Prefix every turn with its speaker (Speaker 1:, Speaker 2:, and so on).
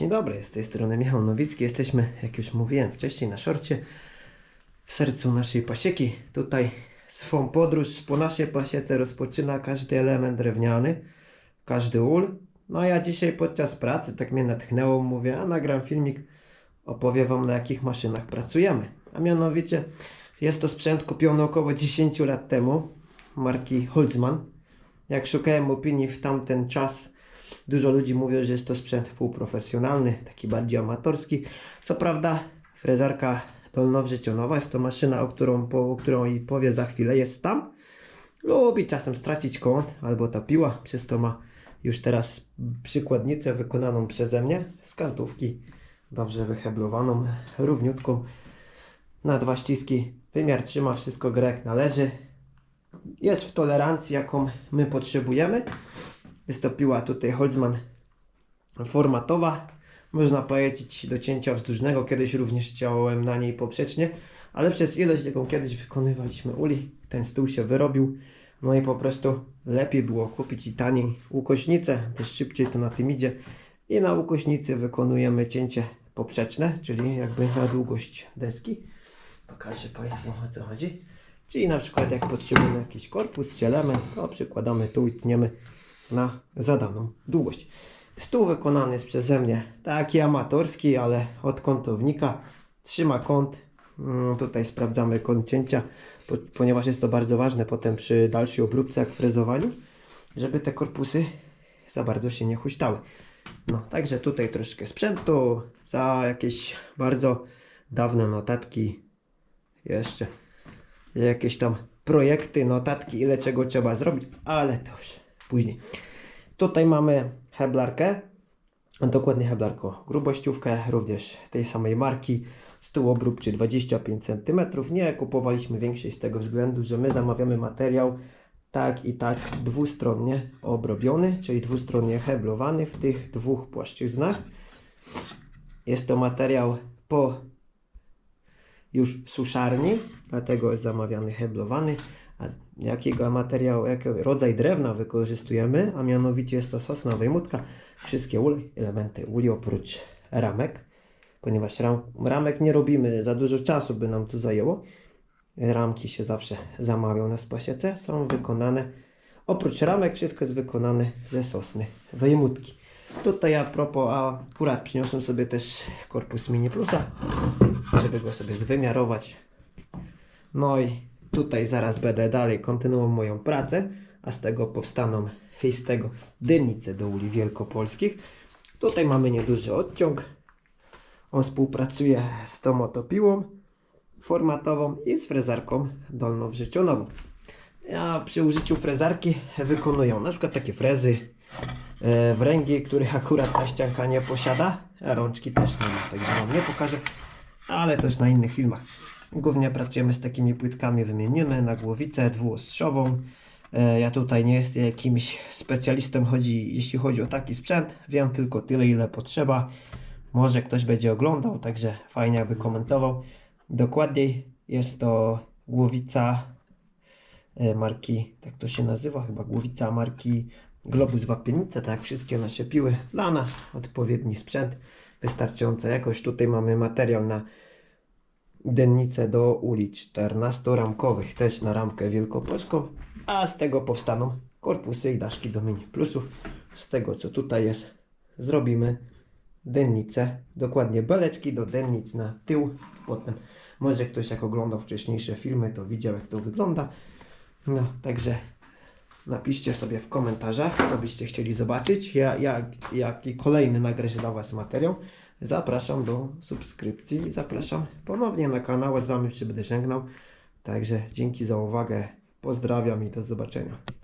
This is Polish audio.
Speaker 1: Dzień dobry, z tej strony Michał Nowicki. Jesteśmy, jak już mówiłem wcześniej, na szorcie w sercu naszej pasieki. Tutaj swą podróż po naszej pasiece rozpoczyna każdy element drewniany, każdy ul. No a ja dzisiaj podczas pracy tak mnie natchnęło, mówię, a nagram filmik, opowiem Wam na jakich maszynach pracujemy. A mianowicie jest to sprzęt kupiony około 10 lat temu, marki Holzmann. Jak szukałem opinii w tamten czas, Dużo ludzi mówi, że jest to sprzęt półprofesjonalny, taki bardziej amatorski. Co prawda, frezarka dolnowrzecionowa jest to maszyna, o którą, po, o którą i powie za chwilę, jest tam. Lubi czasem stracić kąt albo ta piła, przez to ma już teraz przykładnicę wykonaną przeze mnie z kantówki, dobrze wyheblowaną, równiutką, na dwa ściski. Wymiar trzyma wszystko gra jak należy. Jest w tolerancji, jaką my potrzebujemy. Jest to piła tutaj Holzmann formatowa. Można powiedzieć do cięcia wzdłużnego. Kiedyś również chciałem na niej poprzecznie, ale przez ilość, jaką kiedyś wykonywaliśmy uli, ten stół się wyrobił. No i po prostu lepiej było kupić i taniej ukośnicę, też szybciej to na tym idzie. I na ukośnicy wykonujemy cięcie poprzeczne, czyli jakby na długość deski. Pokażę Państwu o co chodzi. Czyli na przykład jak potrzebujemy jakiś korpus czy element, to przykładamy tu i tniemy na zadaną długość. Stół wykonany jest przeze mnie taki amatorski, ale od kątownika. Trzyma kąt. Mm, Tutaj sprawdzamy kąt cięcia, po, ponieważ jest to bardzo ważne potem przy dalszej obróbce, jak frezowaniu, żeby te korpusy za bardzo się nie huśtały. No, także tutaj troszkę sprzętu, za jakieś bardzo dawne notatki, jeszcze jakieś tam projekty, notatki, ile czego trzeba zrobić, ale to już później. Tutaj mamy heblarkę, dokładnie heblarko grubościówkę, również tej samej marki, stół obróbczy 25 cm. Nie kupowaliśmy większej z tego względu, że my zamawiamy materiał tak i tak dwustronnie obrobiony, czyli dwustronnie heblowany w tych dwóch płaszczyznach. Jest to materiał po już suszarni, dlatego jest zamawiany heblowany. Jakiego materiału, jaki rodzaj drewna wykorzystujemy, a mianowicie jest to sosna wejmutka. Wszystkie ule, elementy uli oprócz ramek, ponieważ ram, ramek nie robimy, za dużo czasu by nam to zajęło. Ramki się zawsze zamawiał na spasiece, są wykonane, oprócz ramek wszystko jest wykonane ze sosny wejmutki. Tutaj a propos, a akurat przyniosłem sobie też korpus Mini Plusa, żeby go sobie zwymiarować. No i tutaj zaraz będę dalej kontynuował moją pracę, a z tego powstaną i z tego do uli wielkopolskich. Tutaj mamy nieduży odciąg. On współpracuje z tą oto piłą formatową i z frezarką dolnowrzecionową. Ja przy użyciu frezarki wykonuję na przykład takie frezy e, wręgi, których akurat ta ścianka nie posiada, rączki też nie ma, także Wam nie pokażę, ale też na innych filmach. Głównie pracujemy z takimi płytkami wymienimy na głowicę dwuostrzową. E, Ja tutaj nie jestem jakimś specjalistą, chodzi, jeśli chodzi o taki sprzęt. Wiem tylko tyle, ile potrzeba. Może ktoś będzie oglądał, także fajnie, aby komentował. Dokładniej jest to głowica e, marki, tak to się nazywa, chyba głowica marki Globus Wapienice, tak jak wszystkie nasze piły. Dla nas odpowiedni sprzęt, wystarczająca jakość. Tutaj mamy materiał na dennicę do uli 14-ramkowych, też na ramkę wielkopolską, a z tego powstaną korpusy i daszki do mini plusów. Z tego co tutaj jest, zrobimy dennicę, dokładnie beleczki do dennic na tył. Potem może ktoś jak oglądał wcześniejsze filmy, to widział jak to wygląda. No, także napiszcie sobie w komentarzach, co byście chcieli zobaczyć, ja, jak, jaki kolejny nagrać dla Was materiał. Zapraszam do subskrypcji i zapraszam ponownie na kanał, z Wami się będę żegnał. Także dzięki za uwagę, pozdrawiam i do zobaczenia.